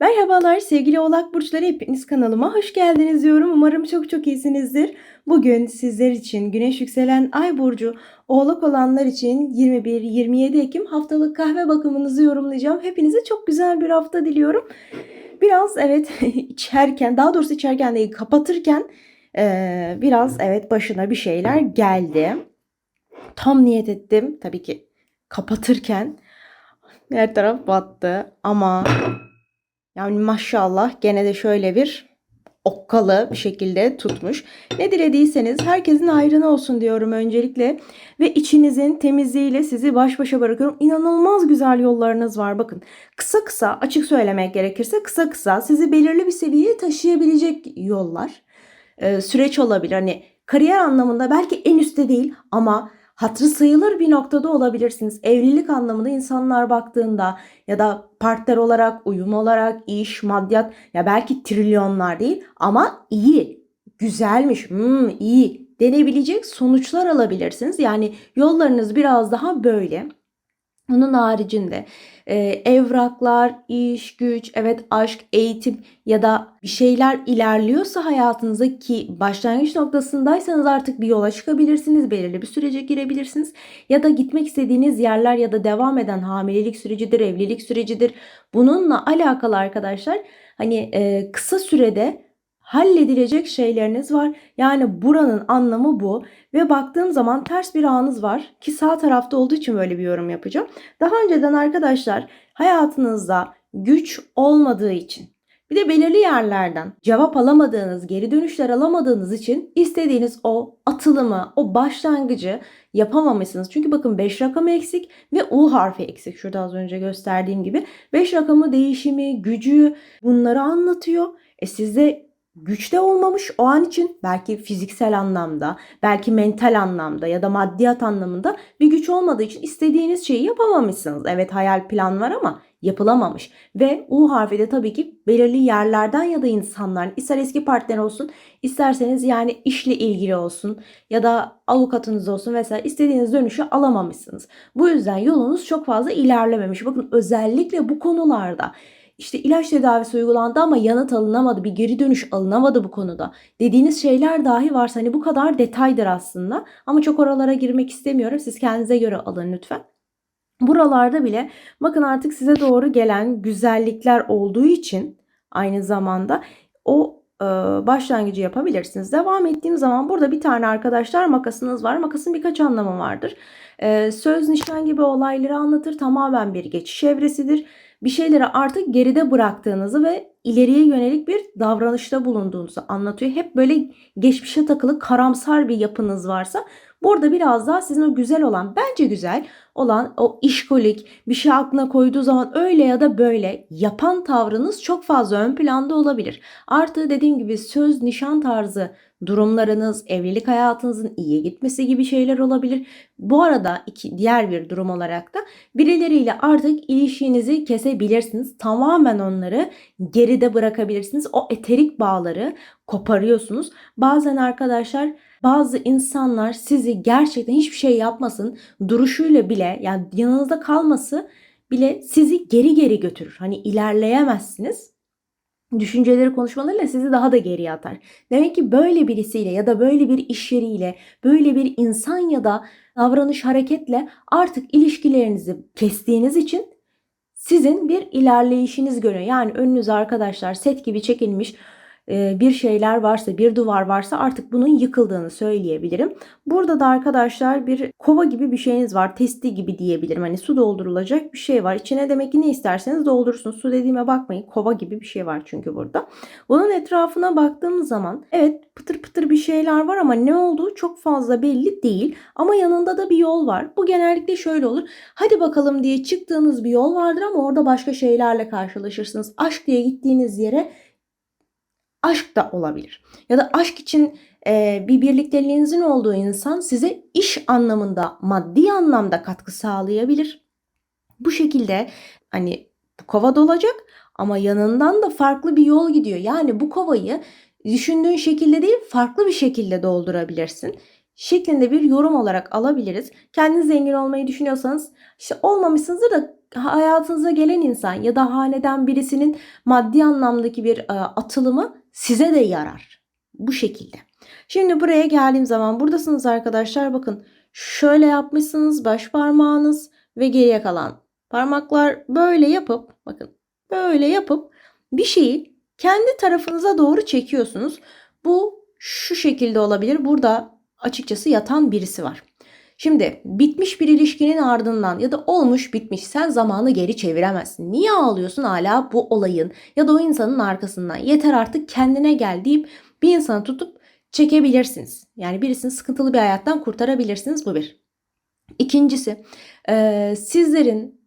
Merhabalar sevgili Oğlak Burçları hepiniz kanalıma hoş geldiniz diyorum. Umarım çok çok iyisinizdir. Bugün sizler için Güneş yükselen Ay Burcu Oğlak olanlar için 21-27 Ekim haftalık kahve bakımınızı yorumlayacağım. Hepinize çok güzel bir hafta diliyorum. Biraz evet içerken daha doğrusu içerken değil kapatırken biraz evet başına bir şeyler geldi. Tam niyet ettim tabii ki kapatırken her taraf battı ama yani maşallah gene de şöyle bir okkalı bir şekilde tutmuş. Ne dilediyseniz herkesin hayrına olsun diyorum öncelikle. Ve içinizin temizliğiyle sizi baş başa bırakıyorum. İnanılmaz güzel yollarınız var. Bakın kısa kısa açık söylemek gerekirse kısa kısa sizi belirli bir seviyeye taşıyabilecek yollar. Ee, süreç olabilir. Hani kariyer anlamında belki en üstte değil ama hatırı sayılır bir noktada olabilirsiniz. Evlilik anlamında insanlar baktığında ya da partner olarak, uyum olarak, iş, maddiyat ya belki trilyonlar değil ama iyi, güzelmiş, hmm, iyi denebilecek sonuçlar alabilirsiniz. Yani yollarınız biraz daha böyle. Onun haricinde e, evraklar, iş, güç, evet aşk, eğitim ya da bir şeyler ilerliyorsa hayatınızda ki başlangıç noktasındaysanız artık bir yola çıkabilirsiniz, belirli bir sürece girebilirsiniz. Ya da gitmek istediğiniz yerler ya da devam eden hamilelik sürecidir, evlilik sürecidir. Bununla alakalı arkadaşlar hani e, kısa sürede halledilecek şeyleriniz var. Yani buranın anlamı bu. Ve baktığım zaman ters bir ağınız var ki sağ tarafta olduğu için böyle bir yorum yapacağım. Daha önceden arkadaşlar hayatınızda güç olmadığı için bir de belirli yerlerden cevap alamadığınız, geri dönüşler alamadığınız için istediğiniz o atılımı, o başlangıcı yapamamışsınız. Çünkü bakın 5 rakamı eksik ve U harfi eksik. Şurada az önce gösterdiğim gibi 5 rakamı değişimi, gücü bunları anlatıyor. E sizde güçte olmamış o an için belki fiziksel anlamda, belki mental anlamda ya da maddiyat anlamında bir güç olmadığı için istediğiniz şeyi yapamamışsınız. Evet hayal plan var ama yapılamamış. Ve U harfi de tabii ki belirli yerlerden ya da insanların ister eski partner olsun isterseniz yani işle ilgili olsun ya da avukatınız olsun vesaire istediğiniz dönüşü alamamışsınız. Bu yüzden yolunuz çok fazla ilerlememiş. Bakın özellikle bu konularda işte ilaç tedavisi uygulandı ama yanıt alınamadı, bir geri dönüş alınamadı bu konuda. Dediğiniz şeyler dahi varsa hani bu kadar detaydır aslında. Ama çok oralara girmek istemiyorum. Siz kendinize göre alın lütfen. Buralarda bile bakın artık size doğru gelen güzellikler olduğu için aynı zamanda o e, başlangıcı yapabilirsiniz. Devam ettiğim zaman burada bir tane arkadaşlar makasınız var. Makasın birkaç anlamı vardır. E, söz, nişan gibi olayları anlatır. Tamamen bir geçiş evresidir bir şeyleri artık geride bıraktığınızı ve ileriye yönelik bir davranışta bulunduğunuzu anlatıyor. Hep böyle geçmişe takılı karamsar bir yapınız varsa burada biraz daha sizin o güzel olan bence güzel olan o işkolik bir şey aklına koyduğu zaman öyle ya da böyle yapan tavrınız çok fazla ön planda olabilir. Artı dediğim gibi söz nişan tarzı durumlarınız, evlilik hayatınızın iyiye gitmesi gibi şeyler olabilir. Bu arada iki diğer bir durum olarak da birileriyle artık ilişkinizi kesebilirsiniz. Tamamen onları geride bırakabilirsiniz. O eterik bağları koparıyorsunuz. Bazen arkadaşlar bazı insanlar sizi gerçekten hiçbir şey yapmasın duruşuyla bile yani yanınızda kalması bile sizi geri geri götürür. Hani ilerleyemezsiniz düşünceleri konuşmalarıyla sizi daha da geriye atar. Demek ki böyle birisiyle ya da böyle bir iş yeriyle, böyle bir insan ya da davranış hareketle artık ilişkilerinizi kestiğiniz için sizin bir ilerleyişiniz görüyor. Yani önünüze arkadaşlar set gibi çekilmiş bir şeyler varsa, bir duvar varsa artık bunun yıkıldığını söyleyebilirim. Burada da arkadaşlar bir kova gibi bir şeyiniz var. Testi gibi diyebilirim. Hani su doldurulacak bir şey var. İçine demek ki ne isterseniz doldurursunuz. Su dediğime bakmayın. Kova gibi bir şey var çünkü burada. Bunun etrafına baktığımız zaman evet pıtır pıtır bir şeyler var ama ne olduğu çok fazla belli değil. Ama yanında da bir yol var. Bu genellikle şöyle olur. Hadi bakalım diye çıktığınız bir yol vardır ama orada başka şeylerle karşılaşırsınız. Aşk diye gittiğiniz yere aşk da olabilir. Ya da aşk için e, bir birlikteliğinizin olduğu insan size iş anlamında, maddi anlamda katkı sağlayabilir. Bu şekilde hani bu kova dolacak ama yanından da farklı bir yol gidiyor. Yani bu kovayı düşündüğün şekilde değil farklı bir şekilde doldurabilirsin şeklinde bir yorum olarak alabiliriz. Kendiniz zengin olmayı düşünüyorsanız işte olmamışsınızdır da hayatınıza gelen insan ya da haneden birisinin maddi anlamdaki bir e, atılımı size de yarar. Bu şekilde. Şimdi buraya geldiğim zaman buradasınız arkadaşlar. Bakın şöyle yapmışsınız baş parmağınız ve geriye kalan parmaklar böyle yapıp bakın böyle yapıp bir şeyi kendi tarafınıza doğru çekiyorsunuz. Bu şu şekilde olabilir. Burada açıkçası yatan birisi var. Şimdi bitmiş bir ilişkinin ardından ya da olmuş bitmiş sen zamanı geri çeviremezsin. Niye ağlıyorsun hala bu olayın ya da o insanın arkasından? Yeter artık kendine gel deyip bir insanı tutup çekebilirsiniz. Yani birisini sıkıntılı bir hayattan kurtarabilirsiniz bu bir. İkincisi e, sizlerin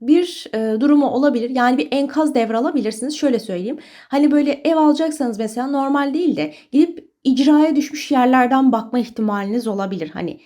bir e, durumu olabilir. Yani bir enkaz devralabilirsiniz. Şöyle söyleyeyim. Hani böyle ev alacaksanız mesela normal değil de gidip icraya düşmüş yerlerden bakma ihtimaliniz olabilir. Hani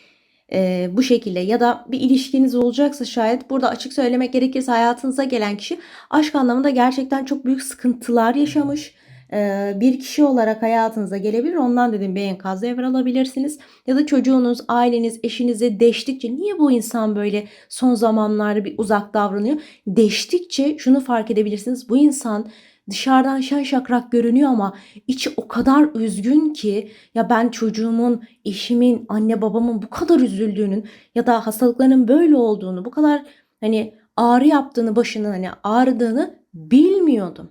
e, bu şekilde ya da bir ilişkiniz olacaksa şayet burada açık söylemek gerekirse hayatınıza gelen kişi aşk anlamında gerçekten çok büyük sıkıntılar yaşamış e, bir kişi olarak hayatınıza gelebilir. Ondan dedim bir enkaz devralabilirsiniz. Ya da çocuğunuz, aileniz, eşinize deştikçe niye bu insan böyle son zamanlarda bir uzak davranıyor? Deştikçe şunu fark edebilirsiniz. Bu insan dışarıdan şen şakrak görünüyor ama içi o kadar üzgün ki ya ben çocuğumun, eşimin, anne babamın bu kadar üzüldüğünün ya da hastalıklarının böyle olduğunu, bu kadar hani ağrı yaptığını, başının hani ağrıdığını bilmiyordum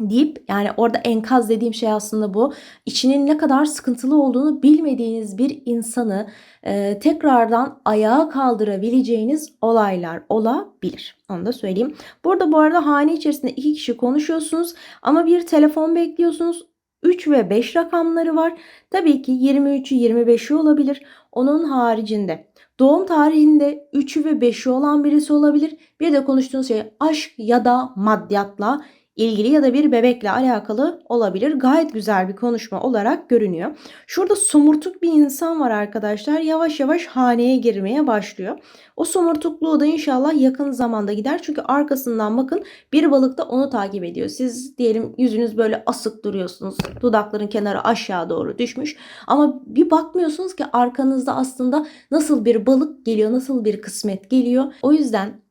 deyip yani orada enkaz dediğim şey aslında bu. İçinin ne kadar sıkıntılı olduğunu bilmediğiniz bir insanı e, tekrardan ayağa kaldırabileceğiniz olaylar olabilir. Onu da söyleyeyim. Burada bu arada hane içerisinde iki kişi konuşuyorsunuz ama bir telefon bekliyorsunuz. 3 ve 5 rakamları var. Tabii ki 23'ü 25'i olabilir. Onun haricinde doğum tarihinde 3'ü ve 5'i olan birisi olabilir. Bir de konuştuğunuz şey aşk ya da maddiyatla ilgili ya da bir bebekle alakalı olabilir. Gayet güzel bir konuşma olarak görünüyor. Şurada somurtuk bir insan var arkadaşlar. Yavaş yavaş haneye girmeye başlıyor. O somurtukluğu da inşallah yakın zamanda gider. Çünkü arkasından bakın bir balık da onu takip ediyor. Siz diyelim yüzünüz böyle asık duruyorsunuz. Dudakların kenarı aşağı doğru düşmüş. Ama bir bakmıyorsunuz ki arkanızda aslında nasıl bir balık geliyor, nasıl bir kısmet geliyor. O yüzden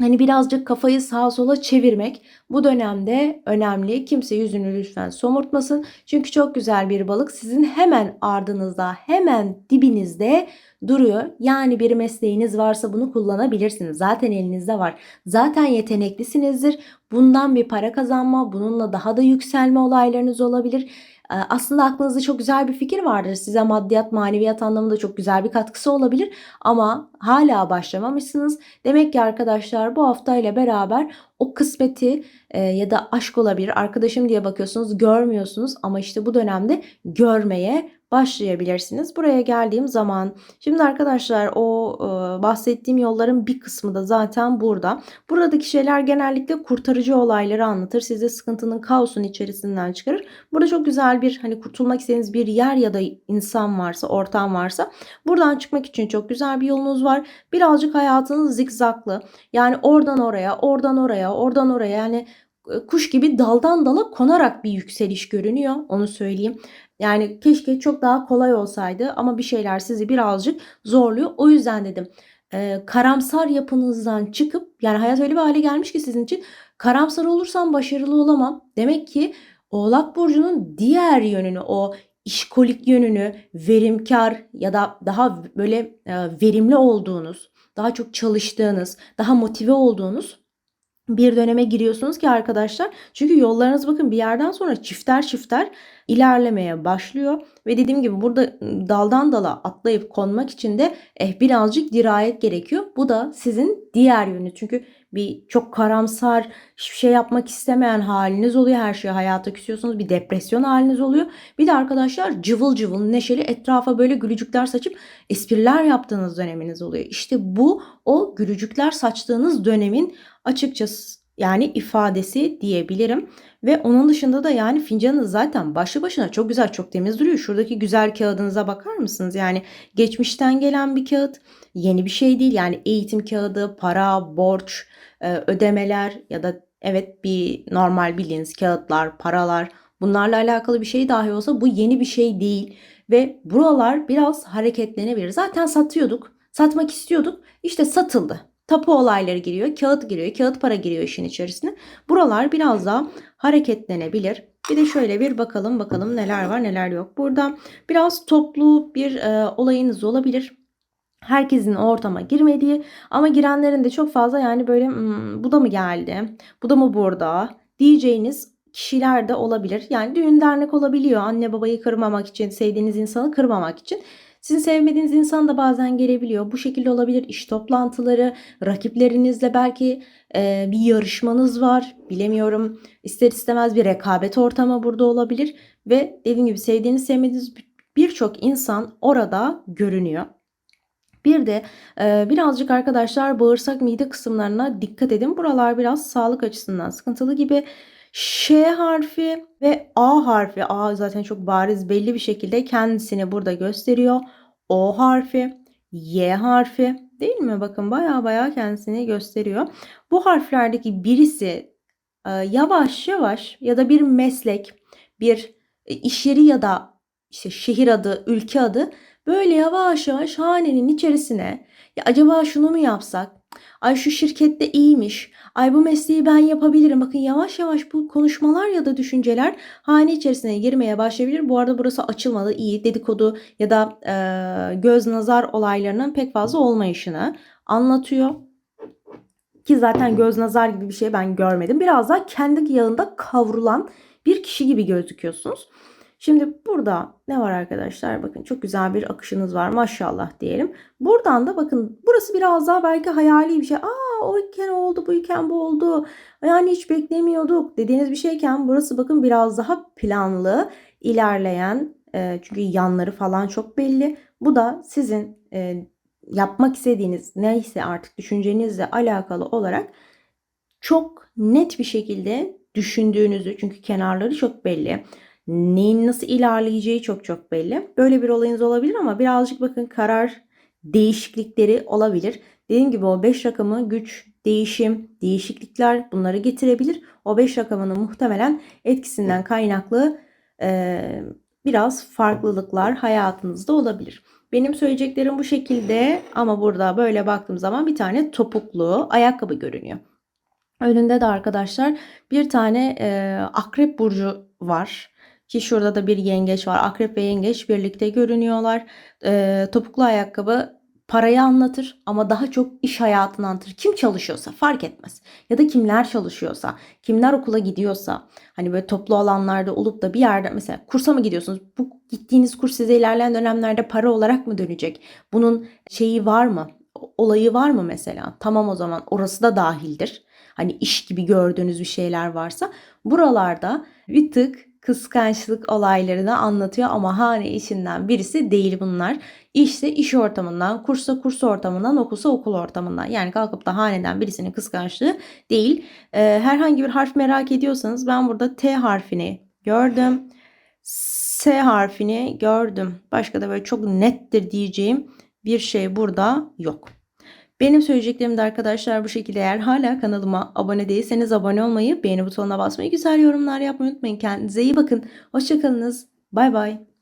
Hani birazcık kafayı sağa sola çevirmek bu dönemde önemli. Kimse yüzünü lütfen somurtmasın. Çünkü çok güzel bir balık sizin hemen ardınızda, hemen dibinizde duruyor. Yani bir mesleğiniz varsa bunu kullanabilirsiniz. Zaten elinizde var. Zaten yeteneklisinizdir. Bundan bir para kazanma, bununla daha da yükselme olaylarınız olabilir ee, aslında aklınızda çok güzel bir fikir vardır. Size maddiyat, maneviyat anlamında çok güzel bir katkısı olabilir ama hala başlamamışsınız. Demek ki arkadaşlar bu haftayla beraber o kısmeti e, ya da aşk olabilir. Arkadaşım diye bakıyorsunuz, görmüyorsunuz ama işte bu dönemde görmeye başlayabilirsiniz. Buraya geldiğim zaman şimdi arkadaşlar o e, bahsettiğim yolların bir kısmı da zaten burada. Buradaki şeyler genellikle kurtarıcı olayları anlatır. Sizi sıkıntının kaosun içerisinden çıkarır. Burada çok güzel bir hani kurtulmak istediğiniz bir yer ya da insan varsa, ortam varsa buradan çıkmak için çok güzel bir yolunuz var. Birazcık hayatınız zikzaklı. Yani oradan oraya, oradan oraya, oradan oraya yani e, kuş gibi daldan dala konarak bir yükseliş görünüyor. Onu söyleyeyim. Yani keşke çok daha kolay olsaydı ama bir şeyler sizi birazcık zorluyor. O yüzden dedim e, karamsar yapınızdan çıkıp yani hayat öyle bir hale gelmiş ki sizin için karamsar olursam başarılı olamam. Demek ki Oğlak Burcu'nun diğer yönünü o işkolik yönünü verimkar ya da daha böyle e, verimli olduğunuz, daha çok çalıştığınız, daha motive olduğunuz bir döneme giriyorsunuz ki arkadaşlar. Çünkü yollarınız bakın bir yerden sonra çifter çifter ilerlemeye başlıyor. Ve dediğim gibi burada daldan dala atlayıp konmak için de eh, birazcık dirayet gerekiyor. Bu da sizin diğer yönü. Çünkü bir çok karamsar, hiçbir şey yapmak istemeyen haliniz oluyor. Her şeye hayata küsüyorsunuz. Bir depresyon haliniz oluyor. Bir de arkadaşlar cıvıl cıvıl, neşeli etrafa böyle gülücükler saçıp espriler yaptığınız döneminiz oluyor. İşte bu o gülücükler saçtığınız dönemin açıkçası yani ifadesi diyebilirim. Ve onun dışında da yani fincanınız zaten başlı başına çok güzel, çok temiz duruyor. Şuradaki güzel kağıdınıza bakar mısınız? Yani geçmişten gelen bir kağıt, yeni bir şey değil. Yani eğitim kağıdı, para, borç, e, ödemeler ya da evet bir normal bildiğiniz kağıtlar, paralar bunlarla alakalı bir şey dahi olsa bu yeni bir şey değil. Ve buralar biraz hareketlenebilir. Zaten satıyorduk, satmak istiyorduk. İşte satıldı. Tapu olayları giriyor, kağıt giriyor, kağıt para giriyor işin içerisine. Buralar biraz daha hareketlenebilir. Bir de şöyle bir bakalım bakalım neler var neler yok. Burada biraz toplu bir e, olayınız olabilir. Herkesin ortama girmediği ama girenlerin de çok fazla yani böyle "Hmm, bu da mı geldi? Bu da mı burada? diyeceğiniz kişiler de olabilir. Yani düğün dernek olabiliyor. Anne babayı kırmamak için, sevdiğiniz insanı kırmamak için. Sizin sevmediğiniz insan da bazen gelebiliyor. Bu şekilde olabilir. İş toplantıları, rakiplerinizle belki e, bir yarışmanız var. Bilemiyorum. İster istemez bir rekabet ortamı burada olabilir. Ve dediğim gibi sevdiğiniz, sevmediğiniz birçok insan orada görünüyor. Bir de e, birazcık arkadaşlar bağırsak mide kısımlarına dikkat edin. Buralar biraz sağlık açısından sıkıntılı gibi. Ş harfi ve A harfi. A zaten çok bariz belli bir şekilde kendisini burada gösteriyor. O harfi, Y harfi değil mi? Bakın baya baya kendisini gösteriyor. Bu harflerdeki birisi e, yavaş yavaş ya da bir meslek, bir e, iş yeri ya da işte şehir adı, ülke adı böyle yavaş yavaş hanenin içerisine ya acaba şunu mu yapsak? Ay şu şirkette iyiymiş. Ay bu mesleği ben yapabilirim. Bakın yavaş yavaş bu konuşmalar ya da düşünceler hane içerisine girmeye başlayabilir. Bu arada burası açılmalı iyi dedikodu ya da e, göz nazar olaylarının pek fazla olmayışını anlatıyor. Ki zaten göz nazar gibi bir şey ben görmedim. Biraz daha kendi yağında kavrulan bir kişi gibi gözüküyorsunuz. Şimdi burada ne var arkadaşlar? Bakın çok güzel bir akışınız var maşallah diyelim. Buradan da bakın burası biraz daha belki hayali bir şey. Aa o iken oldu bu iken bu oldu. Yani hiç beklemiyorduk dediğiniz bir şeyken burası bakın biraz daha planlı ilerleyen e, çünkü yanları falan çok belli. Bu da sizin e, yapmak istediğiniz neyse artık düşüncenizle alakalı olarak çok net bir şekilde düşündüğünüzü çünkü kenarları çok belli neyin nasıl ilerleyeceği çok çok belli. Böyle bir olayınız olabilir ama birazcık bakın karar değişiklikleri olabilir. Dediğim gibi o 5 rakamı güç, değişim, değişiklikler bunları getirebilir. O 5 rakamının muhtemelen etkisinden kaynaklı e, biraz farklılıklar hayatınızda olabilir. Benim söyleyeceklerim bu şekilde ama burada böyle baktığım zaman bir tane topuklu ayakkabı görünüyor. Önünde de arkadaşlar bir tane e, akrep burcu var. Ki şurada da bir yengeç var. Akrep ve yengeç birlikte görünüyorlar. E, topuklu ayakkabı parayı anlatır ama daha çok iş hayatını anlatır. Kim çalışıyorsa fark etmez. Ya da kimler çalışıyorsa, kimler okula gidiyorsa, hani böyle toplu alanlarda olup da bir yerde mesela kursa mı gidiyorsunuz? Bu gittiğiniz kurs size ilerleyen dönemlerde para olarak mı dönecek? Bunun şeyi var mı? Olayı var mı mesela? Tamam o zaman orası da dahildir. Hani iş gibi gördüğünüz bir şeyler varsa buralarda bir tık kıskançlık olaylarını anlatıyor ama hane işinden birisi değil bunlar. İşte iş ortamından, kursa kurs ortamından, okulsa okul ortamından. Yani kalkıp da haneden birisinin kıskançlığı değil. Ee, herhangi bir harf merak ediyorsanız ben burada T harfini gördüm. S harfini gördüm. Başka da böyle çok nettir diyeceğim bir şey burada yok. Benim söyleyeceklerim de arkadaşlar bu şekilde. Eğer hala kanalıma abone değilseniz abone olmayı, beğeni butonuna basmayı, güzel yorumlar yapmayı unutmayın. Kendinize iyi bakın. Hoşçakalınız. Bay bay.